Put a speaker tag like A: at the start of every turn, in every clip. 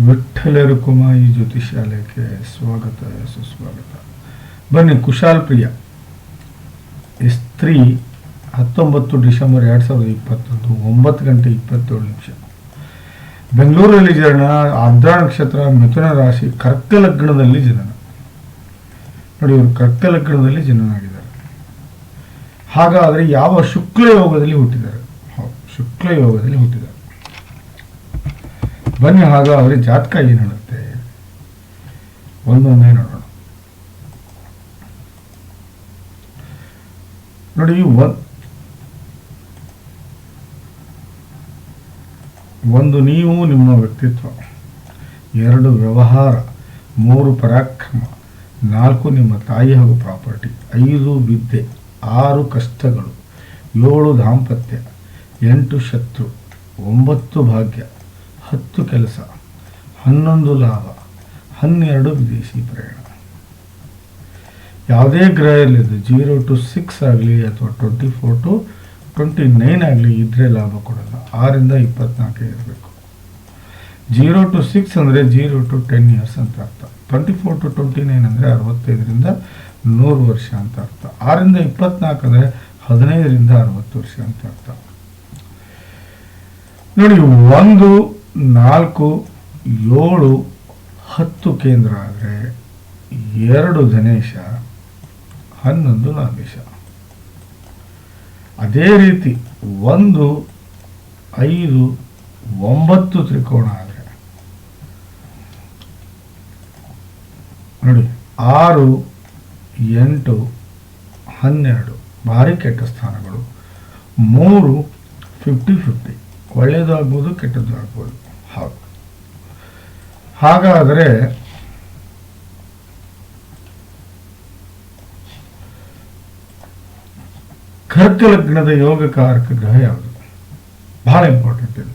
A: ವಿಠ್ಠಲ ಕುಮಾಯಿ ಜ್ಯೋತಿಷಾಲಯಕ್ಕೆ ಸ್ವಾಗತ, ಸುಸ್ವಾಗತ. ಬನ್ನಿ, ಕುಶಾಲ್ ಪ್ರಿಯ. ಸ್ತ್ರೀ ಹತ್ತೊಂಬತ್ತು ಡಿಸೆಂಬರ್ ಎರಡು ಸಾವಿರದ ಇಪ್ಪತ್ತೊಂದು, ಒಂಬತ್ತು ಗಂಟೆ ಇಪ್ಪತ್ತೇಳು ನಿಮಿಷ. ಬೆಂಗಳೂರಲ್ಲಿ ಜನನ ಆರ್ದ್ರ ನಕ್ಷತ್ರ, ಮಿಥುನ ರಾಶಿ, ಕರ್ಕ ಲಗ್ನದಲ್ಲಿ ಜನನ ನೋಡಿ, ಇವರು ಕರ್ಕ ಲಗ್ನದಲ್ಲಿ ಜನನಾಗಿದ್ದಾರೆ ಹಾಗಾದರೆ ಯಾವ ಶುಕ್ಲ ಯೋಗದಲ್ಲಿ ಹುಟ್ಟಿದ್ದಾರೆ? ಶುಕ್ಲ ಯೋಗದಲ್ಲಿ ಹುಟ್ಟಿದ್ದಾರೆ. ಬನ್ನಿ ಹಾಗಾದರೆ ಜಾತಕ ಏನು ಹೇಳುತ್ತೆ ಒಂದೊಂದೇ ನೋಡೋಣ. ನೋಡಿ ಒಂದು ನೀವು ನಿಮ್ಮ ವ್ಯಕ್ತಿತ್ವ, ಎರಡು ವ್ಯವಹಾರ, ಮೂರು ಪರಾಕ್ರಮ, ನಾಲ್ಕು ನಿಮ್ಮ ತಾಯಿ ಹಾಗೂ ಪ್ರಾಪರ್ಟಿ, ಐದು ವಿದ್ಯೆ, ಆರು ಕಷ್ಟಗಳು, ಏಳು ದಾಂಪತ್ಯ, ಎಂಟು ಶತ್ರು, ಒಂಬತ್ತು ಭಾಗ್ಯ ಹತ್ತು ಕೆಲಸ, ಹನ್ನೊಂದು ಲಾಭ, ಹನ್ನೆರಡು ವಿದೇಶಿ ಪ್ರಯಾಣ. ಯಾವುದೇ ಗ್ರಹ ಇರಲಿದ್ದು ಜೀರೋ ಟು ಸಿಕ್ಸ್ ಆಗಲಿ ಅಥವಾ twenty four to twenty nine ಆಗಲಿ ಇದ್ರೆ ಲಾಭ ಕೊಡಲ್ಲ. ಆರಿಂದ ಇಪ್ಪತ್ನಾಲ್ಕೇ ಇರಬೇಕು. ಜೀರೋ ಟು ಸಿಕ್ಸ್ ಅಂದರೆ ಜೀರೋ ಟು ಟೆನ್ ಇಯರ್ಸ್ ಅಂತ ಅರ್ಥ. Twenty four to twenty nine ಅಂದರೆ ಅರವತ್ತೈದರಿಂದ ನೂರು ವರ್ಷ ಅಂತ ಅರ್ಥ. ಆರಿಂದ ಇಪ್ಪತ್ನಾಲ್ಕು ಅಂದರೆ ಹದಿನೈದರಿಂದ ಅರವತ್ತು ವರ್ಷ ಅಂತ ಅರ್ಥ. ನೋಡಿ, ಒಂದು ನಾಲ್ಕು, ಏಳು, ಹತ್ತು ಕೇಂದ್ರ ಆದರೆ ಎರಡು ಧನೇಶ, ಹನ್ನೊಂದು ನಾಗೇಶ. ಅದೇ ರೀತಿ ಒಂದು, ಐದು, ಒಂಬತ್ತು ತ್ರಿಕೋಣ ಆದರೆ. ನೋಡಿ, ಆರು, ಎಂಟು, ಹನ್ನೆರಡು, ಭಾರಿ ಕೆಟ್ಟ ಸ್ಥಾನಗಳು. ಮೂರು ಫಿಫ್ಟಿ ಫಿಫ್ಟಿ ಒಳ್ಳೆಯದಾಗ್ಬೋದು ಕೆಟ್ಟದ್ದು ಆಗ್ಬೋದು ಹೌದು. ಹಾಗಾದರೆ ಕರ್ಕ ಲಗ್ನದ ಯೋಗಕಾರಕ ಗ್ರಹ ಯಾವುದು? ಬಹಳ ಇಂಪಾರ್ಟೆಂಟ್ ಇದು.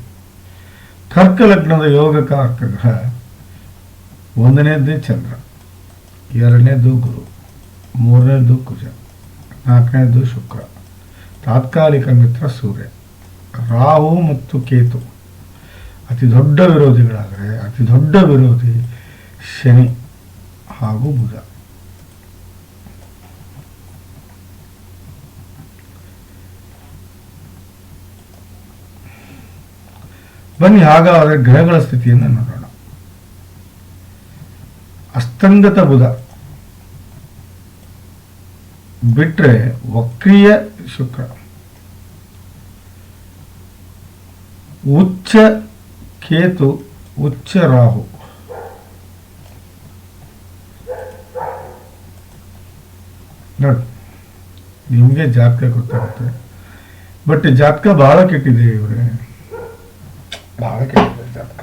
A: ಕರ್ಕ ಲಗ್ನದ ಯೋಗಕಾರಕ ಗ್ರಹ ಒಂದನೇದ್ದೇ ಚಂದ್ರ ಎರಡನೇದು ಗುರು ಮೂರನೇದು ಕುಜ ನಾಲ್ಕನೇದು ಶುಕ್ರ, ತಾತ್ಕಾಲಿಕ ಮಿತ್ರ ಸೂರ್ಯ, ರಾಹು ಮತ್ತು ಕೇತು. ಅತಿ ದೊಡ್ಡ ವಿರೋಧಿಗಳಾದರೆ ಅತಿ ದೊಡ್ಡ ವಿರೋಧಿ ಶನಿ ಹಾಗೂ ಬುಧ. ಬನ್ನಿ ಹಾಗಾದರೆ ಗ್ರಹಗಳ ಸ್ಥಿತಿಯನ್ನು ನೋಡೋಣ. ಅಸ್ತಂಗತ ಬುಧ ಬಿಟ್ರೆ ವಕ್ರೀಯ ಶುಕ್ರ. ಉಚ್ಚ ಕೇತು ಉಚ್ಚ ರಾಹು. ನೋಡಿ ನಿಮಗೆ ಜಾತಕ ಗೊತ್ತಾಗುತ್ತೆ. ಬಟ್ ಜಾತಕ ಬಹಳ ಕೆಟ್ಟಿದೆ ಇವರೇ. ಬಹಳ ಕೆಟ್ಟಿದೆ ಜಾತಕ.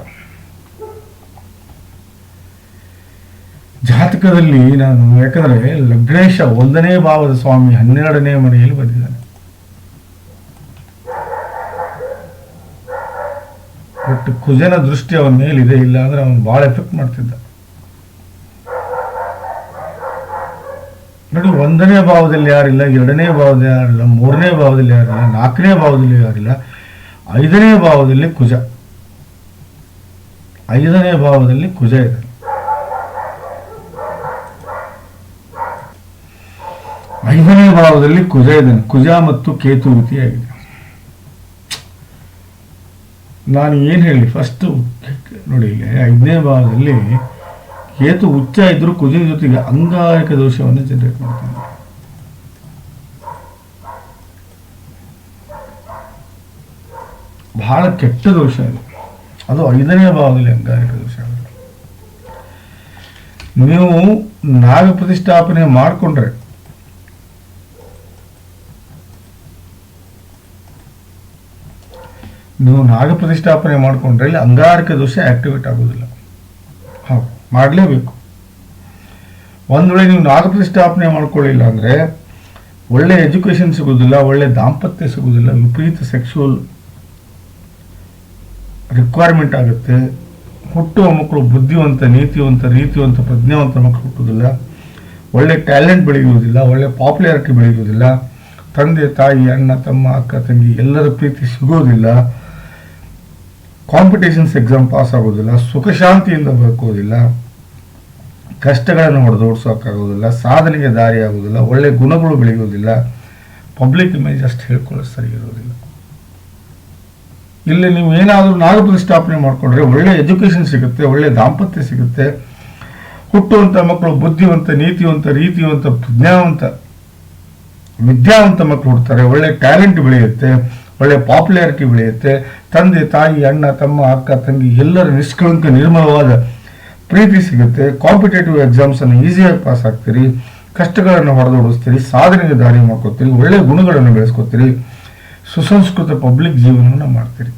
A: ಜಾತಕದಲ್ಲಿ ನಾನು ಯಾಕಂದ್ರೆ ಲಗ್ನೇಶ ಒಂದನೇ ಭಾವದ ಸ್ವಾಮಿ ಹನ್ನೆರಡನೇ ಮನೆಯಲ್ಲಿ ಬಂದಿದ್ದಾನೆ. ಬಟ್ ಕುಜನ ದೃಷ್ಟಿ ಅವನ ಮೇಲಿದೆ ಇಲ್ಲ ಅಂದ್ರೆ ಅವನು ಭಾಳ ಎಫೆಕ್ಟ್ ಮಾಡ್ತಿದ್ದ ನೋಡಿ ಒಂದನೇ ಭಾವದಲ್ಲಿ ಯಾರಿಲ್ಲ ಎರಡನೇ ಭಾವದಲ್ಲಿ ಯಾರಿಲ್ಲ ಮೂರನೇ ಭಾವದಲ್ಲಿ ಯಾರಿಲ್ಲ ನಾಲ್ಕನೇ ಭಾವದಲ್ಲಿ ಯಾರಿಲ್ಲ ಐದನೇ ಭಾವದಲ್ಲಿ ಕುಜ ಐದನೇ ಭಾವದಲ್ಲಿ ಕುಜ ಇದೆ ಐದನೇ ಭಾವದಲ್ಲಿ ಕುಜ ಇದೆ ಕುಜ ಮತ್ತು ಕೇತು ಮಿತಿಯಾಗಿದೆ ನಾನು ಏನು ಹೇಳಿ ಫಸ್ಟ್ ನೋಡಿ, ಐದನೇ ಭಾಗದಲ್ಲಿ ಕೇತು ಉಚ್ಚ ಇದ್ರೂ ಕುಜಿನ ಜೊತೆಗೆ ಅಂಗಾರಿಕ ದೋಷವನ್ನು ಜನರೇಟ್ ಮಾಡ್ತಾನೆ. ಬಹಳ ಕೆಟ್ಟ ದೋಷ ಇದು. ಅದು ಐದನೇ ಭಾಗದಲ್ಲಿ ಅಂಗಾರಿಕ ದೋಷ ನೀವು ನಾಗ ಪ್ರತಿಷ್ಠಾಪನೆ ಮಾಡಿಕೊಂಡ್ರೆ ನೀವು ನಾಗ ಪ್ರತಿಷ್ಠಾಪನೆ ಮಾಡಿಕೊಂಡ್ರೆ ಇಲ್ಲಿ ಅಂಗಾರಕ ದೋಷ ಆಕ್ಟಿವೇಟ್ ಆಗೋದಿಲ್ಲ. ಹೌದು, ಮಾಡಲೇಬೇಕು. ಒಂದು ವೇಳೆ ನೀವು ನಾಗ ಪ್ರತಿಷ್ಠಾಪನೆ ಮಾಡ್ಕೊಳ್ಳಿಲ್ಲ ಅಂದರೆ ಒಳ್ಳೆ ಎಜುಕೇಷನ್ ಸಿಗೋದಿಲ್ಲ, ಒಳ್ಳೆ ದಾಂಪತ್ಯ ಸಿಗೋದಿಲ್ಲ, ವಿಪರೀತ ಸೆಕ್ಷುವಲ್ ರಿಕ್ವೈರ್ಮೆಂಟ್ ಆಗುತ್ತೆ, ಹುಟ್ಟುವ ಮಕ್ಕಳು ಬುದ್ಧಿವಂತ, ನೀತಿವಂತ, ರೀತಿವಂತ, ಪ್ರಜ್ಞಾವಂತ ಮಕ್ಕಳು ಹುಟ್ಟೋದಿಲ್ಲ ಒಳ್ಳೆ ಟ್ಯಾಲೆಂಟ್ ಬೆಳೆಯುವುದಿಲ್ಲ, ಒಳ್ಳೆ ಪಾಪ್ಯುಲಾರಿಟಿ ಬೆಳೆಯುವುದಿಲ್ಲ, ತಂದೆ, ತಾಯಿ, ಅಣ್ಣ, ತಮ್ಮ, ಅಕ್ಕ, ತಂಗಿ ಎಲ್ಲರ ಪ್ರೀತಿ ಸಿಗೋದಿಲ್ಲ ಕಾಂಪಿಟೇಷನ್ಸ್ ಎಕ್ಸಾಮ್ ಪಾಸ್ ಆಗೋದಿಲ್ಲ ಸುಖ ಶಾಂತಿಯಿಂದ ಬದುಕೋದಿಲ್ಲ, ಕಷ್ಟಗಳನ್ನು ಹೊಡೆದೋಡ್ಸೋಕ್ಕಾಗೋದಿಲ್ಲ ಸಾಧನೆಗೆ ದಾರಿ ಆಗೋದಿಲ್ಲ ಒಳ್ಳೆ ಗುಣಗಳು ಬೆಳೆಯೋದಿಲ್ಲ ಪಬ್ಲಿಕ್ ಇಮೇಜ್ ಅಷ್ಟು ಹೇಳ್ಕೊಳ್ಳೋ ಸರಿ ಇರೋದಿಲ್ಲ ಇಲ್ಲಿ ನೀವು ಏನಾದರೂ ನಾಗ ಪ್ರತಿಷ್ಠಾಪನೆ ಮಾಡಿಕೊಂಡ್ರೆ ಒಳ್ಳೆ ಎಜುಕೇಷನ್ ಸಿಗುತ್ತೆ, ಒಳ್ಳೆ ದಾಂಪತ್ಯ ಸಿಗುತ್ತೆ. ಹುಟ್ಟುವಂಥ ಮಕ್ಕಳು ಬುದ್ಧಿವಂತ, ನೀತಿವಂತ, ರೀತಿವಂತ ಪ್ರಜ್ಞಾವಂತ ವಿದ್ಯಾವಂತ ಮಕ್ಕಳು ಹುಡ್ತಾರೆ, ಒಳ್ಳೆ ಟ್ಯಾಲೆಂಟ್ ಬೆಳೆಯುತ್ತೆ. ಒಳ್ಳೆ ಪಾಪ್ಯುಲಾರಿಟಿ ಬೆಳೆಯುತ್ತೆ. ತಂದೆ, ತಾಯಿ, ಅಣ್ಣ, ತಮ್ಮ, ಅಕ್ಕ, ತಂಗಿ ಎಲ್ಲರ ನಿಷ್ಕಳಂಕ ನಿರ್ಮಲವಾದ ಪ್ರೀತಿ ಸಿಗುತ್ತೆ. ಕಾಂಪಿಟೇಟಿವ್ ಎಕ್ಸಾಮ್ಸ್ ಅನ್ನು ಈಸಿಯಾಗಿ ಪಾಸ್ ಆಗ್ತೀರಿ. ಕಷ್ಟಗಳನ್ನು ಹೊಡೆದೋಡಿಸ್ತೀರಿ. ಸಾಧನೆಗೆ ದಾರಿ ಮಾಡ್ಕೋತೀರಿ. ಒಳ್ಳೆ ಗುಣಗಳನ್ನು ಬೆಳೆಸ್ಕೋತೀರಿ. ಸುಸಂಸ್ಕೃತ ಪಬ್ಲಿಕ್ ಜೀವನವನ್ನು ಮಾಡ್ತೀರಿ.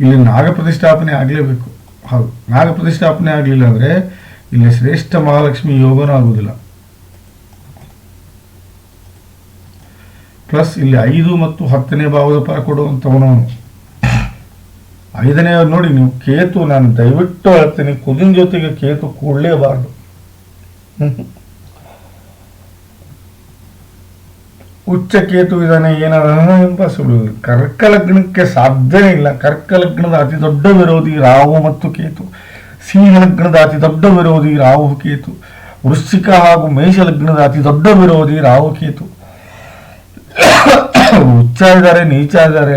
A: ಇಲ್ಲಿ ನಾಗ ಪ್ರತಿಷ್ಠಾಪನೆ ಆಗಲೇಬೇಕು. ಹೌದು. ನಾಗ ಪ್ರತಿಷ್ಠಾಪನೆ ಆಗಲಿಲ್ಲ ಅಂದರೆ ಇಲ್ಲಿ ಶ್ರೇಷ್ಠ ಮಹಾಲಕ್ಷ್ಮಿ ಯೋಗನೂ ಆಗುವುದಿಲ್ಲ. ಪ್ಲಸ್ ಇಲ್ಲಿ ಐದು ಮತ್ತು ಹತ್ತನೇ ಭಾವದ ಪರ ಕೊಡುವಂಥವನು. ಐದನೇ ನೋಡಿ, ನೀವು ಕೇತು, ನಾನು ದಯವಿಟ್ಟು ಹೇಳ್ತೀನಿ, ಕುದಿನ ಜೊತೆಗೆ ಕೇತು ಕೂಡಲೇಬಾರ್ದು. ಉಚ್ಚ ಕೇತು ಇದಾನೆ ಏನಾದ ಇಂಪಾಸಿಬಲ್ ಕರ್ಕ ಲಗ್ನಕ್ಕೆ ಸಾಧ್ಯನೇ ಇಲ್ಲ. ಕರ್ಕ ಲಗ್ನದ ಅತಿ ದೊಡ್ಡ ವಿರೋಧಿ ರಾಹು ಮತ್ತು ಕೇತು. ಸಿಂಹ ಲಗ್ನದ ಅತಿ ದೊಡ್ಡ ವಿರೋಧಿ ರಾಹು, ಕೇತು. ವೃಶ್ಚಿಕ ಹಾಗೂ ಮೇಷ ಲಗ್ನದ ಅತಿ ದೊಡ್ಡ ವಿರೋಧಿ ರಾಹು, ಕೇತು. ಉಚ್ಚ ಇದ್ದಾರೆ ನೀಚ ಇದ್ದಾರೆ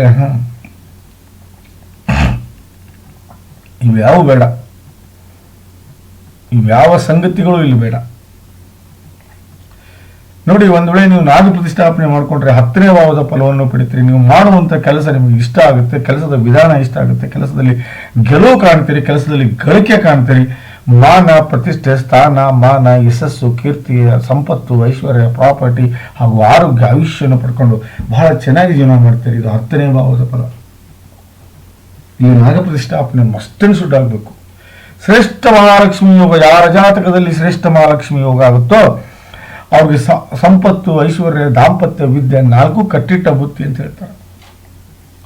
A: ಇವ್ಯಾವ ಬೇಡ. ಇವ್ಯಾವ ಸಂಗತಿಗಳು ಇಲ್ಲಿ ಬೇಡ. ನೋಡಿ, ಒಂದ್ ವೇಳೆ ನೀವು ನಾಗ ಪ್ರತಿಷ್ಠಾಪನೆ ಮಾಡ್ಕೊಂಡ್ರೆ ಹತ್ತನೇ ಭಾವದ ಫಲವನ್ನು ಪಡಿತೀರಿ. ನೀವು ಮಾಡುವಂತ ಕೆಲಸ ನಿಮಗೆ ಇಷ್ಟ ಆಗುತ್ತೆ. ಕೆಲಸದ ವಿಧಾನ ಇಷ್ಟ ಆಗುತ್ತೆ. ಕೆಲಸದಲ್ಲಿ ಗೆಲುವು ಕಾಣ್ತೀರಿ. ಕೆಲಸದಲ್ಲಿ ಗಳಿಕೆ ಕಾಣ್ತೀರಿ. ಮಾನ ಪ್ರತಿಷ್ಠೆ, ಸ್ಥಾನ, ಮಾನ, ಯಶಸ್ಸು, ಕೀರ್ತಿ, ಸಂಪತ್ತು, ಐಶ್ವರ್ಯ, ಪ್ರಾಪರ್ಟಿ ಹಾಗೂ ಆರೋಗ್ಯ, ಆಯುಷ್ಯವನ್ನು ಪಡ್ಕೊಂಡು ಬಹಳ ಚೆನ್ನಾಗಿ ಜೀವನ ಮಾಡ್ತಾರೆ. ಇದು ಹತ್ತನೇ ಭಾವದ ಫಲ. ಈ ನಾಗ ಪ್ರತಿಷ್ಠಾಪನೆ ಮಸ್ಟನ್ ಸುಡ್ಡಾಗಬೇಕು ಶ್ರೇಷ್ಠ ಮಹಾಲಕ್ಷ್ಮಿ ಯೋಗ, ಯಾರ ಜಾತಕದಲ್ಲಿ ಶ್ರೇಷ್ಠ ಮಹಾಲಕ್ಷ್ಮಿ ಯೋಗ ಆಗುತ್ತೋ, ಅವ್ರಿಗೆ ಸಂಪತ್ತು, ಐಶ್ವರ್ಯ, ದಾಂಪತ್ಯ, ವಿದ್ಯೆ ನಾಲ್ಕು ಕಟ್ಟಿಟ್ಟ ಬುತ್ತಿ ಅಂತ ಹೇಳ್ತಾರೆ.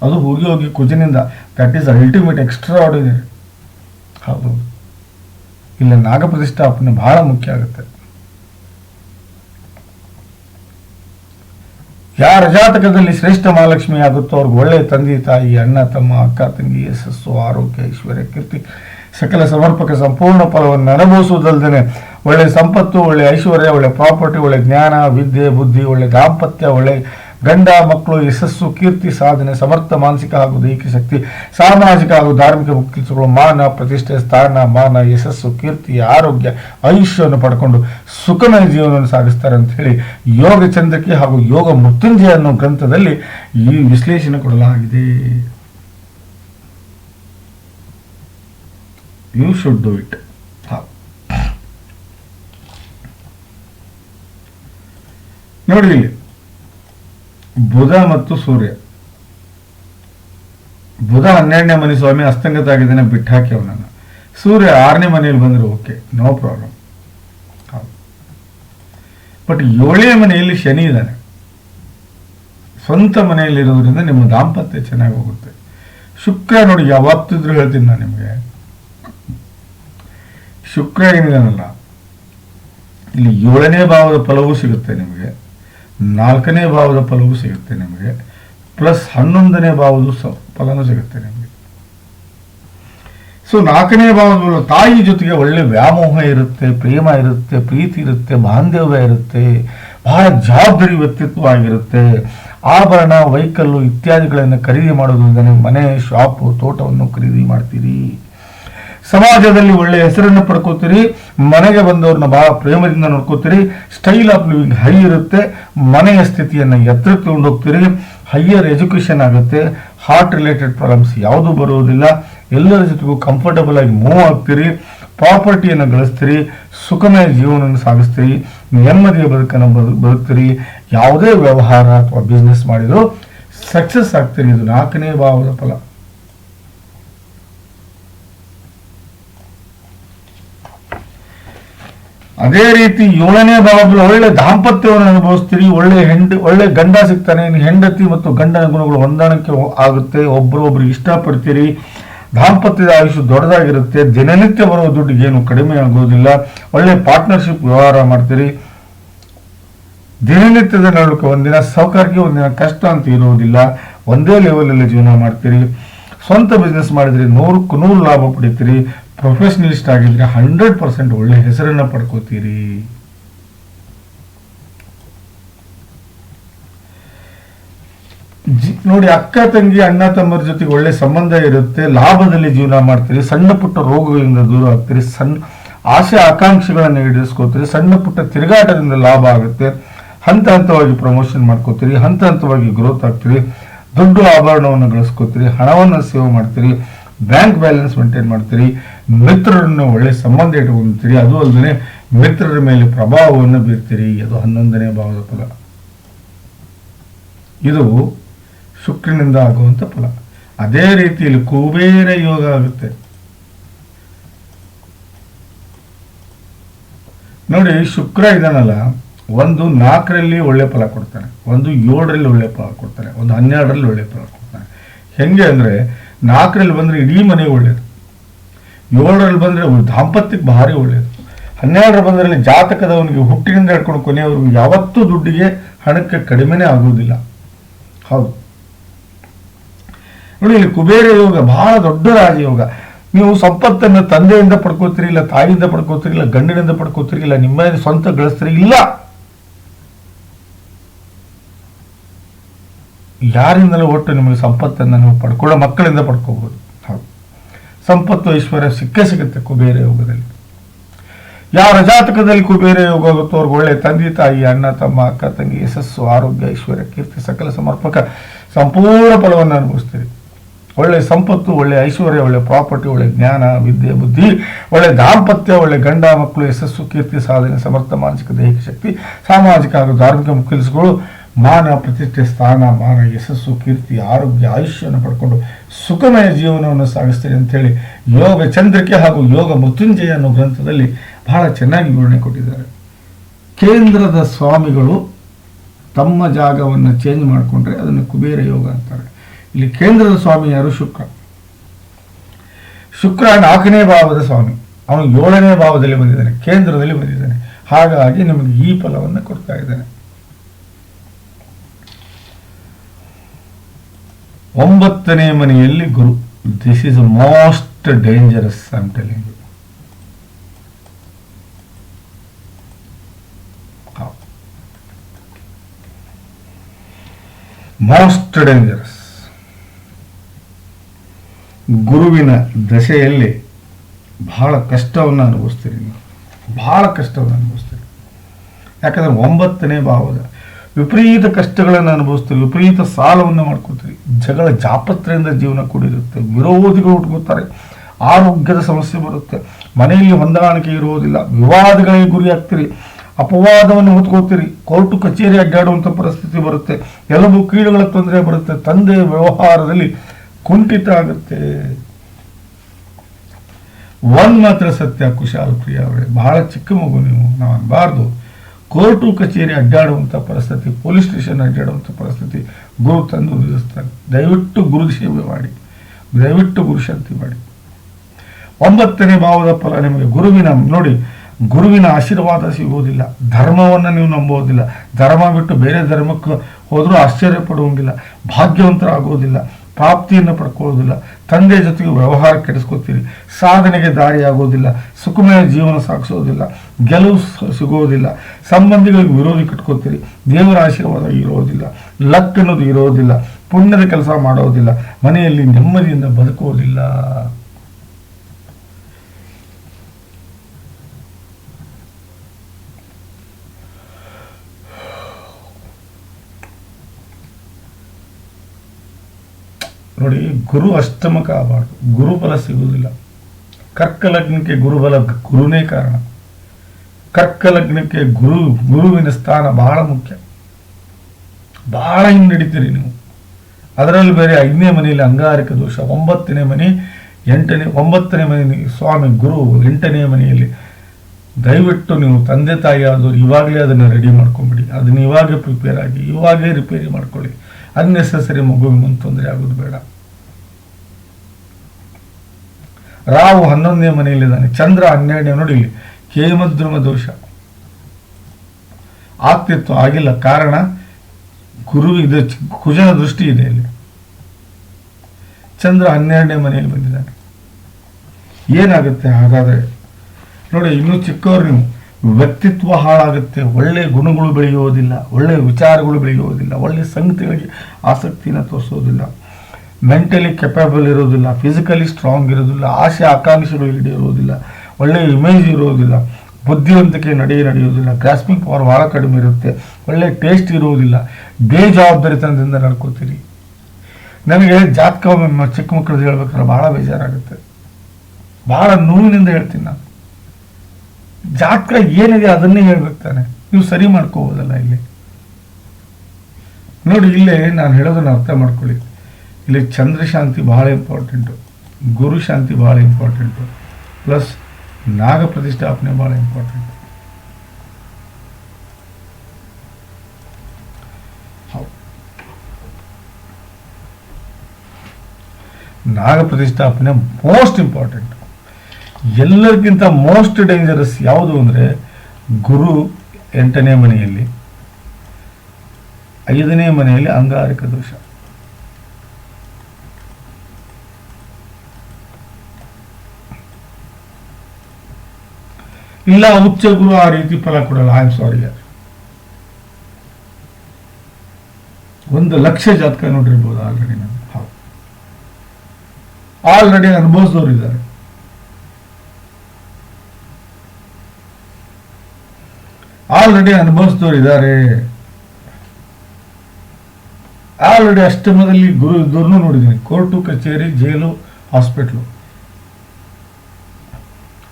A: ಅದು ಹೋಗಿ ಹೋಗಿ ಕುಜಿನಿಂದ that is ultimate extraordinary ಹೌದು. ಇಲ್ಲಿ ನಾಗ ಪ್ರತಿಷ್ಠಾಪನೆ ಬಹಳ ಮುಖ್ಯ ಆಗುತ್ತೆ. ಯಾರ ಜಾತಕದಲ್ಲಿ ಶ್ರೇಷ್ಠ ಮಹಾಲಕ್ಷ್ಮಿ ಆಗುತ್ತೋ ಅವ್ರಿಗೆ ಒಳ್ಳೆ ತಂದೆ, ತಾಯಿ, ಅಣ್ಣ, ತಮ್ಮ, ಅಕ್ಕ, ತಂಗಿ, ಯಶಸ್ಸು, ಆರೋಗ್ಯ, ಐಶ್ವರ್ಯ, ಕೀರ್ತಿ, ಸಕಲ ಸಮರ್ಪಕ ಸಂಪೂರ್ಣ ಫಲವನ್ನು ಅನುಭವಿಸುವುದಲ್ಲದೆ ಒಳ್ಳೆ ಸಂಪತ್ತು, ಒಳ್ಳೆ ಐಶ್ವರ್ಯ, ಒಳ್ಳೆ ಪ್ರಾಪರ್ಟಿ, ಒಳ್ಳೆ ಜ್ಞಾನ, ವಿದ್ಯೆ, ಬುದ್ಧಿ, ಒಳ್ಳೆ ದಾಂಪತ್ಯ, ಒಳ್ಳೆ ಗಂಡ ಮಕ್ಕಳು ಯಶಸ್ಸು, ಕೀರ್ತಿ, ಸಾಧನೆ, ಸಮರ್ಥ, ಮಾನಸಿಕ ಹಾಗೂ ದೈಹಿಕ ಶಕ್ತಿ, ಸಾಮಾಜಿಕ ಹಾಗೂ ಧಾರ್ಮಿಕ ಮುಕ್ತಿಗಳು ಮಾನ, ಪ್ರತಿಷ್ಠೆ, ಸ್ಥಾನ, ಮಾನ, ಯಶಸ್ಸು, ಕೀರ್ತಿ, ಆರೋಗ್ಯ, ಆಯುಷ್ಯವನ್ನು ಪಡ್ಕೊಂಡು ಸುಖಮಯ ಜೀವನವನ್ನು ಸಾಗಿಸ್ತಾರೆ ಅಂತ ಹೇಳಿ ಯೋಗ ಚಂದ್ರಕ್ಕೆ ಹಾಗೂ ಯೋಗ ಮೃತ್ಯುಂಜಯ ಅನ್ನೋ ಗ್ರಂಥದಲ್ಲಿ ಈ ವಿಶ್ಲೇಷಣೆ ಕೊಡಲಾಗಿದೆ. ಯು ಶುಡ್ ಡೂ ಇಟ್ ನೋಡಿ ಬುಧ ಮತ್ತು ಸೂರ್ಯ. ಬುಧ ಹನ್ನೆರಡನೇ ಮನೆ ಸ್ವಾಮಿ ಅಸ್ತಂಗತ ಆಗಿದ್ದಾನೆ ಬಿಟ್ಟು ಹಾಕಿ ಅವನನ್ನ. ಸೂರ್ಯ ಆರನೇ ಮನೆಯಲ್ಲಿ ಬಂದ್ರೆ ಓಕೆ, ನೋ ಪ್ರಾಬ್ಲಮ್. ಬಟ್ ಏಳನೇ ಮನೆಯಲ್ಲಿ ಶನಿ ಇದ್ದಾನೆ. ಸ್ವಂತ ಮನೆಯಲ್ಲಿರೋದ್ರಿಂದ ನಿಮ್ಮ ದಾಂಪತ್ಯ ಚೆನ್ನಾಗಿ ಹೋಗುತ್ತೆ. ಶುಕ್ರ ನೋಡಿ, ಯಾವತ್ತಿದ್ರು ಹೇಳ್ತೀನಿ ನಾನು ನಿಮಗೆ. ಶುಕ್ರ ಏನಿದಾನಲ್ಲ, ಇಲ್ಲಿ ಏಳನೇ ಭಾವದ ಫಲವೂ ಸಿಗುತ್ತೆ ನಿಮಗೆ. ನಾಲ್ಕನೇ ಭಾವದ ಫಲವೂ ಸಿಗುತ್ತೆ ನಿಮಗೆ, ಪ್ಲಸ್ ಹನ್ನೊಂದನೇ ಭಾವದ ಸ, ಫಲನೂ ಸಿಗುತ್ತೆ ನಿಮಗೆ. ಸೊ ನಾಲ್ಕನೇ ಭಾವದ ತಾಯಿ ಜೊತೆಗೆ ಒಳ್ಳೆ ವ್ಯಾಮೋಹ ಇರುತ್ತೆ, ಪ್ರೇಮ ಇರುತ್ತೆ, ಪ್ರೀತಿ ಇರುತ್ತೆ, ಬಾಂಧವ್ಯ ಇರುತ್ತೆ, ಬಹಳ ಜವಾಬ್ದಾರಿ ವ್ಯಕ್ತಿತ್ವ ಆಗಿರುತ್ತೆ. ಆಭರಣ, ವೈಕಲ್ಲು ಇತ್ಯಾದಿಗಳನ್ನು ಖರೀದಿ ಮಾಡೋದ್ರಿಂದ ನೀವು ಮನೆ ಶಾಪು ತೋಟವನ್ನು ಖರೀದಿ ಮಾಡ್ತೀರಿ. ಸಮಾಜದಲ್ಲಿ ಒಳ್ಳೆ ಹೆಸರನ್ನು ಪಡ್ಕೋತೀರಿ, ಮನೆಗೆ ಬಂದವ್ರನ್ನ ಬಹಳ ಪ್ರೇಮದಿಂದ ನೋಡ್ಕೋತೀರಿ ಸ್ಟೈಲ್ ಆಫ್ ಲಿವಿಂಗ್ ಹೈ ಇರುತ್ತೆ, ಮನೆಯ ಸ್ಥಿತಿಯನ್ನು ಎತ್ತರಕ್ಕೆ ತಗೊಂಡೋಗ್ತೀರಿ ಹೈಯರ್ ಎಜುಕೇಷನ್ ಆಗುತ್ತೆ ಹಾರ್ಟ್ ರಿಲೇಟೆಡ್ ಪ್ರಾಬ್ಲಮ್ಸ್ ಯಾವುದೂ ಬರುವುದಿಲ್ಲ ಎಲ್ಲರ ಜೊತೆಗೂ ಕಂಫರ್ಟಬಲ್ ಆಗಿ ಮೂವ್ ಆಗ್ತೀರಿ ಪ್ರಾಪರ್ಟಿಯನ್ನು ಗಳಿಸ್ತೀರಿ, ಸುಖಮಯ ಜೀವನವನ್ನು ಸಾಗಿಸ್ತೀರಿ, ನೆಮ್ಮದಿಯ ಬದುಕನ್ನು ಬದು ಬದುಕ್ತೀರಿ, ಯಾವುದೇ ವ್ಯವಹಾರ ಅಥವಾ ಬಿಸ್ನೆಸ್ ಮಾಡಿದರೂ ಸಕ್ಸಸ್ ಆಗ್ತೀರಿ, ಇದು ನಾಲ್ಕನೇ ಭಾವದ ಫಲ. ಅದೇ ರೀತಿ ಏಳನೇ ಭಾವದಲ್ಲಿ ಒಳ್ಳೆ ದಾಂಪತ್ಯವನ್ನು ಅನುಭವಿಸ್ತೀರಿ, ಒಳ್ಳೆ ಹೆಂಡ, ಒಳ್ಳೆ ಗಂಡ ಸಿಗ್ತಾನೆ ಹೆಂಡತಿ ಮತ್ತು ಗಂಡನ ಗುಣಗಳು ಹೊಂದಾಣಿಕೆ ಆಗುತ್ತೆ ಒಬ್ಬರೊಬ್ರು ಇಷ್ಟಪಡ್ತೀರಿ, ದಾಂಪತ್ಯದ ಆಯುಷ್ಯ ದೊಡ್ಡದಾಗಿರುತ್ತೆ, ದಿನನಿತ್ಯ ಬರುವ ದುಡ್ಡಿಗೆ ಏನು ಕಡಿಮೆ ಆಗೋದಿಲ್ಲ, ಒಳ್ಳೆ ಪಾರ್ಟ್ನರ್ಶಿಪ್ ವ್ಯವಹಾರ ಮಾಡ್ತೀರಿ. ದಿನನಿತ್ಯದ ನಡುವೆ ಒಂದಿನ, ಸೌಕರ್ಯಕ್ಕೆ ಒಂದಿನ, ಕಷ್ಟ ಅಂತ ಇರುವುದಿಲ್ಲ ಒಂದೇ ಲೆವೆಲಲ್ಲಿ ಜೀವನ ಮಾಡ್ತೀರಿ. ಸ್ವಂತ ಬಿಸ್ನೆಸ್ ಮಾಡಿದ್ರಿ ನೂರಕ್ಕೂ ನೂರು ಲಾಭ ಪಡಿತೀರಿ ಪ್ರೊಫೆಷನಲಿಸ್ಟ್ ಆಗಿದ್ರೆ ಹಂಡ್ರೆಡ್ ಪರ್ಸೆಂಟ್ ಒಳ್ಳೆ ಹೆಸರನ್ನ ಪಡ್ಕೋತೀರಿ. ನೋಡಿ ಅಕ್ಕ, ತಂಗಿ, ಅಣ್ಣ, ತಮ್ಮರ ಜೊತೆಗೆ ಒಳ್ಳೆ ಸಂಬಂಧ ಇರುತ್ತೆ, ಲಾಭದಲ್ಲಿ ಜೀವನ ಮಾಡ್ತೀರಿ, ಸಣ್ಣ ಪುಟ್ಟ ರೋಗಗಳಿಂದ ದೂರ ಆಗ್ತೀರಿ, ಸಣ್ಣ ಆಸೆ ಆಕಾಂಕ್ಷೆಗಳನ್ನು ಈಡೇರಿಸ್ಕೋತೀರಿ, ಸಣ್ಣ ಪುಟ್ಟ ತಿರುಗಾಟದಿಂದ ಲಾಭ ಆಗುತ್ತೆ, ಹಂತ ಹಂತವಾಗಿ ಪ್ರಮೋಷನ್ ಮಾಡ್ಕೋತೀರಿ, ಹಂತ ಹಂತವಾಗಿ ಗ್ರೋತ್ ಆಗ್ತೀರಿ, ದೊಡ್ಡ ಆಭರಣವನ್ನು ಗಳಿಸ್ಕೋತೀರಿ, ಹಣವನ್ನು ಸೇವ್ ಮಾಡ್ತೀರಿ ಬ್ಯಾಂಕ್ ಬ್ಯಾಲೆನ್ಸ್ ಮೇಂಟೈನ್ ಮಾಡ್ತೀರಿ, ಮಿತ್ರರನ್ನು ಒಳ್ಳೆ ಸಂಬಂಧ ಇಟ್ಕೊಂತೀರಿ, ಅದು ಅಲ್ಲದೆ ಮಿತ್ರರ ಮೇಲೆ ಪ್ರಭಾವವನ್ನು ಬೀರ್ತೀರಿ, ಅದು ಹನ್ನೊಂದನೇ ಭಾವದ ಫಲ. ಇದು ಶುಕ್ರನಿಂದ ಆಗುವಂತ ಫಲ. ಅದೇ ರೀತಿಯಲ್ಲಿ ಕುಬೇರ ಯೋಗ ಆಗುತ್ತೆ. ನೋಡಿ, ಶುಕ್ರ ಇದಾನಲ್ಲ ಒಂದು ನಾಲ್ಕರಲ್ಲಿ ಒಳ್ಳೆ ಫಲ ಕೊಡ್ತಾನೆ ಒಂದು ಏಳರಲ್ಲಿ ಒಳ್ಳೆ ಫಲ ಕೊಡ್ತಾನೆ ಒಂದು ಹನ್ನೆರಡರಲ್ಲಿ ಒಳ್ಳೆ ಫಲ ಕೊಡ್ತಾನೆ ಹೆಂಗೆ ಅಂದ್ರೆ ನಾಲ್ಕರಲ್ಲಿ ಬಂದ್ರೆ ಇಡೀ ಮನೆ ಒಳ್ಳೆಯದು ಏಳರಲ್ಲಿ ಬಂದ್ರೆ ದಾಂಪತ್ಯಕ್ಕೆ ಭಾರಿ ಒಳ್ಳೆಯದು ಹನ್ನೆರಡರ ಬಂದರಲ್ಲಿ ಜಾತಕದವನಿಗೆ ಹುಟ್ಟಿನಿಂದ ಹಿಡ್ಕೊಂಡು ಕೊನೆಯವರೆಗೂ ಯಾವತ್ತೂ ದುಡ್ಡಿಗೆ ಹಣಕ್ಕೆ ಕಡಿಮೆನೆ ಆಗುವುದಿಲ್ಲ. ಹೌದು. ನೋಡಿ, ಇಲ್ಲಿ ಕುಬೇರ ಯೋಗ ಬಹಳ ದೊಡ್ಡ ರಾಜಯೋಗ. ನೀವು ಸಂಪತ್ತನ್ನು ತಂದೆಯಿಂದ ಪಡ್ಕೋತೀರಿ, ಇಲ್ಲ ತಾಯಿಯಿಂದ ಪಡ್ಕೋತೀರಿ, ಇಲ್ಲ ಗಂಡನಿಂದ ಪಡ್ಕೋತೀರಿ, ಇಲ್ಲ ನಿಮ್ಮ ಸ್ವಂತ ಗಳಿಸ್ತೀರಿ, ಇಲ್ಲ. ಯಾರಿಂದಲೂ ಒಟ್ಟು ನಿಮಗೆ ಸಂಪತ್ತನ್ನು ನೀವು ಪಡ್ಕೊಳ್ಳೋ ಮಕ್ಕಳಿಂದ ಪಡ್ಕೋಬಹುದು ಹೌದು. ಸಂಪತ್ತು ಐಶ್ವರ್ಯ ಸಿಕ್ಕೇ ಸಿಗುತ್ತೆ ಕುಬೇರ ಯೋಗದಲ್ಲಿ. ಯಾವ ರಜಾತಕದಲ್ಲಿ ಕುಬೇರ ಯೋಗ ಆಗುತ್ತೋ ಅವ್ರಿಗೆ ಒಳ್ಳೆ ತಂದೆ, ತಾಯಿ, ಅಣ್ಣ, ತಮ್ಮ, ಅಕ್ಕ, ತಂಗಿ, ಯಶಸ್ಸು, ಆರೋಗ್ಯ, ಐಶ್ವರ್ಯ, ಕೀರ್ತಿ, ಸಕಲ ಸಮರ್ಪಕ, ಸಂಪೂರ್ಣ ಫಲವನ್ನು ಅನುಭವಿಸ್ತೀರಿ. ಒಳ್ಳೆ ಸಂಪತ್ತು, ಒಳ್ಳೆ ಐಶ್ವರ್ಯ, ಒಳ್ಳೆ ಪ್ರಾಪರ್ಟಿ, ಒಳ್ಳೆ ಜ್ಞಾನ, ವಿದ್ಯೆ, ಬುದ್ಧಿ, ಒಳ್ಳೆ ದಾಂಪತ್ಯ, ಒಳ್ಳೆ ಗಂಡ ಮಕ್ಕಳು, ಯಶಸ್ಸು, ಕೀರ್ತಿ, ಸಾಧನೆ, ಸಮರ್ಥ, ಮಾನಸಿಕ, ದೈಹಿಕ ಶಕ್ತಿ, ಸಾಮಾಜಿಕ ಹಾಗೂ ಧಾರ್ಮಿಕ ಕೆಲಸಗಳು ಮಾನ ಪ್ರತಿಷ್ಠೆ ಸ್ಥಾನ ಮಾನ ಯಶಸ್ಸು ಕೀರ್ತಿ ಆರೋಗ್ಯ ಆಯುಷ್ಯವನ್ನು ಪಡ್ಕೊಂಡು ಸುಖಮಯ ಜೀವನವನ್ನು ಸಾಗಿಸ್ತೀರಿ ಅಂತೇಳಿ ಯೋಗ ಚಂದ್ರಿಕೆ ಹಾಗೂ ಯೋಗ ಮೃತ್ಯುಂಜಯ ಅನ್ನೋ ಗ್ರಂಥದಲ್ಲಿ ಬಹಳ ಚೆನ್ನಾಗಿ ವಿವರಣೆ ಕೊಟ್ಟಿದ್ದಾರೆ. ಕೇಂದ್ರದ ಸ್ವಾಮಿಗಳು ತಮ್ಮ ಜಾಗವನ್ನು ಚೇಂಜ್ ಮಾಡಿಕೊಂಡ್ರೆ ಅದನ್ನು ಕುಬೇರ ಯೋಗ ಅಂತಾರೆ. ಇಲ್ಲಿ ಕೇಂದ್ರದ ಸ್ವಾಮಿ ಯಾರು? ಶುಕ್ರ. ಶುಕ್ರ ನಾಲ್ಕನೇ ಭಾವದ ಸ್ವಾಮಿ. ಅವನು ಏಳನೇ ಭಾವದಲ್ಲಿ ಬಂದಿದ್ದಾನೆ, ಕೇಂದ್ರದಲ್ಲಿ ಬಂದಿದ್ದಾನೆ. ಹಾಗಾಗಿ ನಿಮಗೆ ಈ ಫಲವನ್ನು ಕೊಡ್ತಾ ಇದ್ದಾನೆ. ಒಂಬತ್ತನೇ ಮನೆಯಲ್ಲಿ ಗುರು. This is most dangerous I'm telling you most dangerous ಗುರುವಿನ ದಶೆಯಲ್ಲಿ ಬಹಳ ಕಷ್ಟವನ್ನು ಅನುಭವಿಸ್ತೀರಿ ನೀವು. ಬಹಳ ಕಷ್ಟವನ್ನು ಅನುಭವಿಸ್ತೀರಿ. ಯಾಕಂದ್ರೆ ಒಂಬತ್ತನೇ ಭಾವದ ವಿಪರೀತ ಕಷ್ಟಗಳನ್ನು ಅನುಭವಿಸ್ತೀರಿ ವಿಪರೀತ ಸಾಲವನ್ನು ಮಾಡ್ಕೊತೀರಿ ಜಗಳ ಜಾಪತ್ರೆಯಿಂದ ಜೀವನ ಕೂಡಿರುತ್ತೆ, ವಿರೋಧಿಗಳು ಹುಟ್ಕೋತಾರೆ, ಆರೋಗ್ಯದ ಸಮಸ್ಯೆ ಬರುತ್ತೆ, ಮನೆಯಲ್ಲಿ ಹೊಂದಾಣಿಕೆ ಇರುವುದಿಲ್ಲ, ವಿವಾದಗಳಿಗೆ ಗುರಿ ಆಗ್ತೀರಿ ಅಪವಾದವನ್ನು ಹೊತ್ಕೋತೀರಿ ಕೋರ್ಟು, ಕಚೇರಿ ಅಡ್ಡಾಡುವಂಥ ಪರಿಸ್ಥಿತಿ ಬರುತ್ತೆ ಎಲ್ಲವೂ ಕೀಳುಗಳ ತೊಂದರೆ ಬರುತ್ತೆ, ತಂದೆ ವ್ಯವಹಾರದಲ್ಲಿ ಕುಂಠಿತ ಆಗುತ್ತೆ. ಒಂದು ಮಾತ್ರ ಸತ್ಯ, ಕುಶಾಲ ಪ್ರಿಯ ಅವರೇ, ಬಹಳ ಚಿಕ್ಕ ಮಗು ನೀವು ನಾವು ಅನ್ಬಾರ್ದು ಕೋರ್ಟು ಕಚೇರಿ ಅಡ್ಡಾಡುವಂಥ ಪರಿಸ್ಥಿತಿ, ಪೊಲೀಸ್ ಸ್ಟೇಷನ್ ಅಡ್ಡಾಡುವಂಥ ಪರಿಸ್ಥಿತಿ, ಗುರು ತಂದು ನಿಲ್ಲಿಸ್ತಾರೆ ದಯವಿಟ್ಟು ಗುರು ಸೇವೆ ಮಾಡಿ. ದಯವಿಟ್ಟು ಗುರು ಶಾಂತಿ ಮಾಡಿ. ಒಂಬತ್ತನೇ ಭಾವದ ಫಲ ನಿಮಗೆ. ಗುರುವಿನ, ನೋಡಿ, ಗುರುವಿನ ಆಶೀರ್ವಾದ ಸಿಗುವುದಿಲ್ಲ. ಧರ್ಮವನ್ನು ನೀವು ನಂಬೋದಿಲ್ಲ ಧರ್ಮ ಬಿಟ್ಟು ಬೇರೆ ಧರ್ಮಕ್ಕೆ ಹೋದರೂ ಆಶ್ಚರ್ಯ ಪಡುವಂಗಿಲ್ಲ. ಭಾಗ್ಯವಂತರಾಗುವುದಿಲ್ಲ. ಪ್ರಾಪ್ತಿಯನ್ನು ಪಡ್ಕೊಳ್ಳೋದಿಲ್ಲ ತಂದೆ ಜೊತೆಗೆ ವ್ಯವಹಾರ ಕೆಡಿಸ್ಕೋತೀರಿ. ಸಾಧನೆಗೆ ದಾರಿ ಆಗೋದಿಲ್ಲ ಸುಖಮಯ ಜೀವನ ಸಾಗಿಸೋದಿಲ್ಲ ಗೆಲುವು ಸಿಗೋದಿಲ್ಲ ಸಂಬಂಧಿಗಳಿಗೆ ವಿರೋಧಿ ಕಟ್ಕೋತೀರಿ. ದೇವರ ಆಶೀರ್ವಾದ ಇರೋದಿಲ್ಲ. ಲಕ್ ಅನ್ನೋದು ಇರೋದಿಲ್ಲ. ಪುಣ್ಯದ ಕೆಲಸ ಮಾಡೋದಿಲ್ಲ. ಮನೆಯಲ್ಲಿ ನೆಮ್ಮದಿಯಿಂದ ಬದುಕೋದಿಲ್ಲ. ನೋಡಿ, ಗುರು ಅಷ್ಟಮಕ ಆಗಬಾರ್ದು. ಗುರುಬಲ ಸಿಗುವುದಿಲ್ಲ. ಕರ್ಕ ಲಗ್ನಕ್ಕೆ ಗುರುಬಲ ಗುರುನೇ ಕಾರಣ. ಕರ್ಕ ಲಗ್ನಕ್ಕೆ ಗುರು, ಗುರುವಿನ ಸ್ಥಾನ ಬಹಳ ಮುಖ್ಯ. ಬಹಳ ಹಿಂದಿಡಿತೀರಿ ನೀವು. ಅದರಲ್ಲಿ ಬೇರೆ ಐದನೇ ಮನೆಯಲ್ಲಿ ಅಂಗಾರಿಕ ದೋಷ, ಒಂಬತ್ತನೇ ಮನೆ, ಎಂಟನೇ, ಒಂಬತ್ತನೇ ಮನೆ ಸ್ವಾಮಿ, ಗುರು ಎಂಟನೇ ಮನೆಯಲ್ಲಿ. ದಯವಿಟ್ಟು ನೀವು ತಂದೆ ತಾಯಿ ಆದರೂ ಇವಾಗಲೇ ಅದನ್ನು ರೆಡಿ ಮಾಡ್ಕೊಂಬಿಡಿ. ಅದನ್ನ ಇವಾಗೇ ಪ್ರಿಪೇರ್ ಆಗಿ, ಇವಾಗೇ ರಿಪೇರಿ ಮಾಡ್ಕೊಳ್ಳಿ. ಅನ್ನೆಸೆಸರಿ ಮಗುವಿಗೆ ತೊಂದರೆ ಆಗೋದು ಬೇಡ. ರಾವು ಹನ್ನೊಂದನೇ ಮನೆಯಲ್ಲಿದ್ದಾನೆ. ಚಂದ್ರ ಹನ್ನೆರಡನೇ, ನೋಡಿ ಕೇಮದ್ರುಮ ದೋಷ ಆಗ್ತಿತ್ತು ಆಗಿಲ್ಲ, ಕಾರಣ ಗುರು ಇದು ಕುಜನ ದೃಷ್ಟಿ ಇದೆ ಇಲ್ಲಿ. ಚಂದ್ರ ಹನ್ನೆರಡನೇ ಮನೆಯಲ್ಲಿ ಬಂದಿದ್ದಾನೆ. ಏನಾಗುತ್ತೆ ಹಾಗಾದರೆ? ನೋಡಿ, ಇನ್ನೂ ಚಿಕ್ಕವ್ರು ನೀವು, ವ್ಯಕ್ತಿತ್ವ ಹಾಳಾಗುತ್ತೆ, ಒಳ್ಳೆ ಗುಣಗಳು ಬೆಳೆಯೋದಿಲ್ಲ, ಒಳ್ಳೆ ವಿಚಾರಗಳು ಬೆಳೆಯೋದಿಲ್ಲ, ಒಳ್ಳೆ ಸಂಗತಿಗಳಿಗೆ ಆಸಕ್ತಿನ ತೋರಿಸೋದಿಲ್ಲ ಮೆಂಟಲಿ ಕೆಪಬಲ್ ಇರೋದಿಲ್ಲ ಫಿಸಿಕಲಿ ಸ್ಟ್ರಾಂಗ್ ಇರೋದಿಲ್ಲ, ಆಸೆ, ಆಕಾಂಕ್ಷೆಗಳು ಈಡೇರೋದಿಲ್ಲ ಒಳ್ಳೆ ಇಮೇಜ್ ಇರೋದಿಲ್ಲ. ಬುದ್ಧಿವಂತಿಕೆ ನಡೆಯ ನಡೆಯೋದಿಲ್ಲ. ಗ್ರಾಸ್ಪಿಂಗ್ ಪವರ್ ಭಾಳ ಕಡಿಮೆ ಇರುತ್ತೆ. ಒಳ್ಳೆ ಟೇಸ್ಟ್ ಇರೋದಿಲ್ಲ. ಬೇಜವಾಬ್ದಾರಿತನದಿಂದ ನಡ್ಕೋತೀರಿ. ನನಗೆ ಜಾತಕ ಚಿಕ್ಕ ಮಕ್ಕಳದ್ದು ಹೇಳ್ಬೇಕಾದ್ರೆ ಭಾಳ ಬೇಜಾರಾಗುತ್ತೆ. ಭಾಳ ನೋವಿನಿಂದ ಹೇಳ್ತೀನಿ ನಾನು. ಜಾತಕ ಏನಿದೆ ಅದನ್ನೇ ಹೇಳ್ಬೇಕು ತಾನೆ. ನೀವು ಸರಿ ಮಾಡ್ಕೋಬೋದಲ್ಲ ಇಲ್ಲಿ. ನೋಡಿ, ಇಲ್ಲೇ ನಾನು ಹೇಳೋದನ್ನು ಅರ್ಥ ಮಾಡ್ಕೊಳ್ಳಿ. ಇಲ್ಲಿ ಚಂದ್ರ ಶಾಂತಿ ಬಹಳ ಇಂಪಾರ್ಟೆಂಟು ಗುರು ಶಾಂತಿ ಬಹಳ ಇಂಪಾರ್ಟೆಂಟು ಪ್ಲಸ್ ನಾಗ ಪ್ರತಿಷ್ಠಾಪನೆ ಬಹಳ ಇಂಪಾರ್ಟೆಂಟ್ ನಾಗ ಪ್ರತಿಷ್ಠಾಪನೆ ಮೋಸ್ಟ್ ಇಂಪಾರ್ಟೆಂಟ್ ಎಲ್ಲರಿಗಿಂತ ಮೋಸ್ಟ್ ಡೇಂಜರಸ್ ಯಾವುದು ಅಂದರೆ ಗುರು ಎಂಟನೇ ಮನೆಯಲ್ಲಿ, ಐದನೇ ಮನೆಯಲ್ಲಿ ಅಂಗಾರಿಕ ದೋಷ. ಇಲ್ಲ ಉಚ್ಚ ಗುರು ಆ ರೀತಿ ಫಲ ಕೊಡಲ್ಲ. ಐ ಆಮ್ ಸಾರಿ ಒಂದು ಲಕ್ಷ ಜಾತಕ ನೋಡಿರ್ಬೋದು ಆಲ್ರೆಡಿ ನಾನು. ಹೌದು. ಆಲ್ರೆಡಿ ಅನುಭವಿಸಿದವರು ಇದ್ದಾರೆ. ಆಲ್ರೆಡಿ ಅನುಭವಿಸಿದವರು ಇದ್ದಾರೆ. ಆಲ್ರೆಡಿ ಅಷ್ಟಮದಲ್ಲಿ ಗುರು ಇದ್ದವ್ರನ್ನೂ ನೋಡಿದ್ದೀನಿ. ಕೋರ್ಟು ಕಚೇರಿ ಜೈಲು ಹಾಸ್ಪಿಟ್ಲು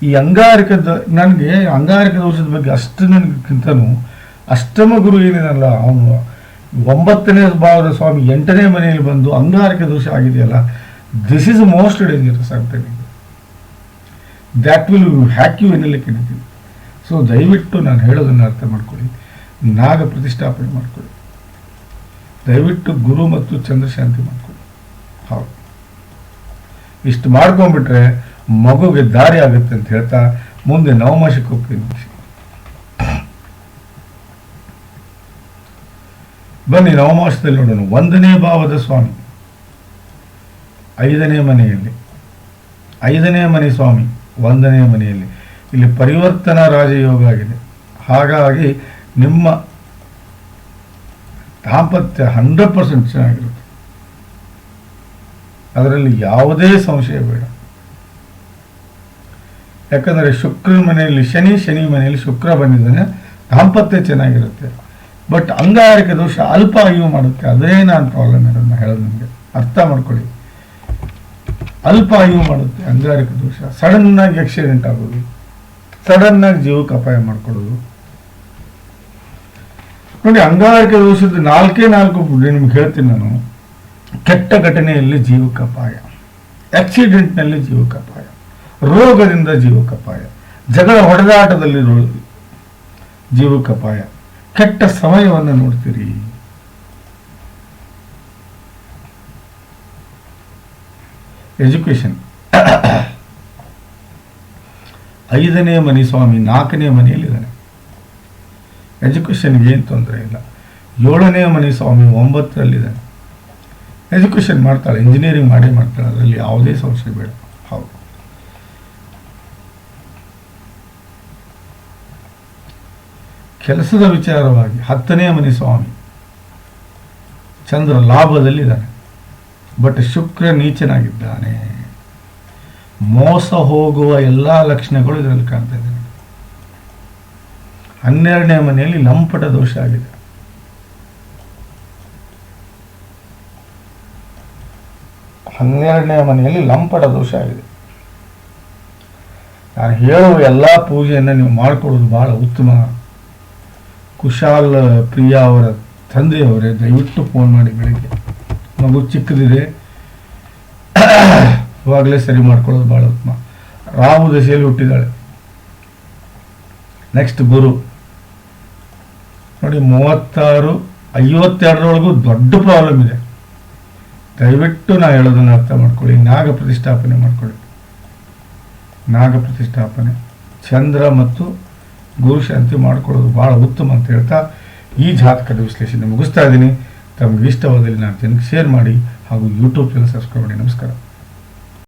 A: ಈ ಅಂಗಾರಕದ, ನನಗೆ ಅಂಗಾರಕ ದೋಷದ ಬಗ್ಗೆ ಅಷ್ಟು ನನಗಿಂತನೂ ಅಷ್ಟಮ ಗುರು ಏನಿದಲ್ಲ, ಅವನು ಒಂಬತ್ತನೇ ಭಾವದ ಸ್ವಾಮಿ, ಎಂಟನೇ ಮನೆಯಲ್ಲಿ ಬಂದು ಅಂಗಾರಕ ದೋಷ ಆಗಿದೆಯಲ್ಲ ದಿಸ್ ಇಸ್ ಮೋಸ್ಟ್ ಡೇಂಜರಸ್ ಅಂತ ದ್ಯಾಟ್ ವಿಲ್ ಹ್ಯಾಕ್ ಯು ಎನ್ನೆಲ್ಲ ಕೇಳಿದ್ದೀನಿ ಸೊ ದಯವಿಟ್ಟು ನಾನು ಹೇಳೋದನ್ನು ಅರ್ಥ ಮಾಡ್ಕೊಳ್ಳಿ. ನಾಗ ಪ್ರತಿಷ್ಠಾಪನೆ ಮಾಡ್ಕೊಳ್ಳಿ. ದಯವಿಟ್ಟು ಗುರು ಮತ್ತು ಚಂದ್ರಶಾಂತಿ ಮಾಡ್ಕೊಳ್ಳಿ. ಹೌದು. ಇಷ್ಟು ಮಾಡ್ಕೊಂಡ್ಬಿಟ್ರೆ ಮಗುಗೆ ದಾರಿ ಆಗುತ್ತೆ ಅಂತ ಹೇಳ್ತಾ ಮುಂದೆ ನವಮಾಸಕ್ಕೆ ಹೋಗ್ತೀನಿ ಬನ್ನಿ ನವಮಾಸದಲ್ಲಿ ನೋಡೋಣ. ಒಂದನೇ ಭಾವದ ಸ್ವಾಮಿ. ಐದನೇ ಮನೆಯಲ್ಲಿ. ಐದನೇ ಮನೆ ಸ್ವಾಮಿ, ಒಂದನೇ ಮನೆಯಲ್ಲಿ. ಇಲ್ಲಿ ಪರಿವರ್ತನಾ ರಾಜಯೋಗ ಆಗಿದೆ. ಹಾಗಾಗಿ ನಿಮ್ಮ ದಾಂಪತ್ಯ ಹಂಡ್ರೆಡ್ ಪರ್ಸೆಂಟ್ ಚೆನ್ನಾಗಿರುತ್ತೆ. ಅದರಲ್ಲಿ ಯಾವುದೇ ಸಂಶಯ ಬೇಡ. ಯಾಕಂದರೆ ಶುಕ್ರನ ಮನೆಯಲ್ಲಿ, ಶನಿ ಶನಿ ಮನೆಯಲ್ಲಿ ಶುಕ್ರ ಬಂದಿದ್ದಾನೆ, ದಾಂಪತ್ಯ ಚೆನ್ನಾಗಿರುತ್ತೆ. ಬಟ್ ಅಂಗಾರಕ ದೋಷ ಅಲ್ಪ ಆಯು ಮಾಡುತ್ತೆ. ಅದೇ ನಾನು ಪ್ರಾಬ್ಲಮ್ ಇರೋದನ್ನ ಹೇಳೋದು ನಿಮಗೆ. ಅರ್ಥ ಮಾಡ್ಕೊಳ್ಳಿ. ಅಲ್ಪ ಆಯು ಮಾಡುತ್ತೆ ಅಂಗಾರಕ ದೋಷ. ಸಡನ್ನಾಗಿ ಆಕ್ಸಿಡೆಂಟ್ ಆಗೋದು. ಸಡನ್ನಾಗಿ ಜೀವಕ್ಕೆ ಅಪಾಯ ಮಾಡ್ಕೊಳ್ಳೋದು ನೋಡಿ, ಅಂಗಾರಕ ದೋಷದ ನಾಲ್ಕೇ ನಾಲ್ಕು ನಿಮ್ಗೆ ಹೇಳ್ತೀನಿ ನಾನು. ಕೆಟ್ಟ ಘಟನೆಯಲ್ಲಿ ಜೀವಕ್ಕೆ ಅಪಾಯ. ಆಕ್ಸಿಡೆಂಟ್ನಲ್ಲಿ ಜೀವಕ್ಕೆ ಅಪಾಯ. ರೋಗದಿಂದ ಜೀವಕ್ಕಪಾಯ ಜಗಳ ಹೊಡೆದಾಟದಲ್ಲಿ ಅಪಾಯ ಕೆಟ್ಟ ಸಮಯವನ್ನು ನೋಡ್ತೀರಿ. ಎಜುಕೇಶನ್ ಐದನೇ ಮನೆ ಸ್ವಾಮಿ ನಾಲ್ಕನೇ ಮನೆಯಲ್ಲಿದ್ದಾನೆ. ಎಜುಕೇಷನ್ಗೆ ಏನು ತೊಂದರೆ ಇಲ್ಲ. ಏಳನೇ ಮನೆ ಸ್ವಾಮಿ ಒಂಬತ್ತರಲ್ಲಿದ್ದಾನೆ. ಎಜುಕೇಷನ್ ಮಾಡ್ತಾಳೆ ಇಂಜಿನಿಯರಿಂಗ್ ಮಾಡೇ ಮಾಡ್ತಾಳೆ, ಅದರಲ್ಲಿ ಯಾವುದೇ ಸಮಸ್ಯೆ ಬೇಡ. ಹೌದು. ಕೆಲಸದ ವಿಚಾರವಾಗಿ ಹತ್ತನೇ ಮನೆ ಸ್ವಾಮಿ ಚಂದ್ರ ಲಾಭದಲ್ಲಿದ್ದಾನೆ, ಬಟ್ ಶುಕ್ರ ನೀಚನಾಗಿದ್ದಾನೆ. ಮೋಸ ಹೋಗುವ ಎಲ್ಲ ಲಕ್ಷಣಗಳು ಇದರಲ್ಲಿ ಕಾಣ್ತಾ ಇದ್ದಾನೆ ಹನ್ನೆರಡನೇ ಮನೆಯಲ್ಲಿ ಲಂಪಟ ದೋಷ ಆಗಿದೆ. ಹನ್ನೆರಡನೇ ಮನೆಯಲ್ಲಿ ಲಂಪಟ ದೋಷ ಆಗಿದೆ. ನಾನು ಹೇಳುವ ಎಲ್ಲ ಪೂಜೆಯನ್ನು ನೀವು ಮಾಡಿಕೊಳ್ಳೋದು ಬಹಳ ಉತ್ತಮ. ಕುಶಾಲ್ ಪ್ರಿಯಾ ಅವರ ತಂದೆಯವರೇ, ದಯವಿಟ್ಟು ಫೋನ್ ಮಾಡಿ ಬೆಳಿಗ್ಗೆ. ಮಗು ಚಿಕ್ಕದಿದೆ. ಇವಾಗಲೇ ಸರಿ ಮಾಡ್ಕೊಳ್ಳೋದು ಭಾಳ ಉತ್ತಮ. ರಾಹು ದಶೆಯಲ್ಲಿ ಹುಟ್ಟಿದ್ದಾಳೆ. ನೆಕ್ಸ್ಟ್ ಗುರು. ನೋಡಿ, ಮೂವತ್ತಾರು, ಐವತ್ತೆರಡರೊಳಗೂ ದೊಡ್ಡ ಪ್ರಾಬ್ಲಮ್ ಇದೆ. ದಯವಿಟ್ಟು ನಾ ಹೇಳೋದನ್ನು ಅರ್ಥ ಮಾಡ್ಕೊಳ್ಳಿ. ನಾಗ ಪ್ರತಿಷ್ಠಾಪನೆ ಮಾಡ್ಕೊಳ್ಳಿ. ನಾಗ ಪ್ರತಿಷ್ಠಾಪನೆ. ಚಂದ್ರ ಮತ್ತು ಗುರು ಶಾಂತಿ ಮಾಡ್ಕೊಳ್ಳೋದು ಭಾಳ ಉತ್ತಮ ಅಂತ ಹೇಳ್ತಾ ಈ ಜಾತಕದ ವಿಶ್ಲೇಷಣೆ ಮುಗಿಸ್ತಾ ಇದ್ದೀನಿ. ತಮಗೆ ಇಷ್ಟವಾದಲ್ಲಿ ನಾನು ಜನಕ್ಕೆ ಶೇರ್ ಮಾಡಿ ಹಾಗೂ ಯೂಟ್ಯೂಬ್ ಚಾನಲ್ ಸಬ್ಸ್ಕ್ರೈಬ್ ಮಾಡಿ. ನಮಸ್ಕಾರ.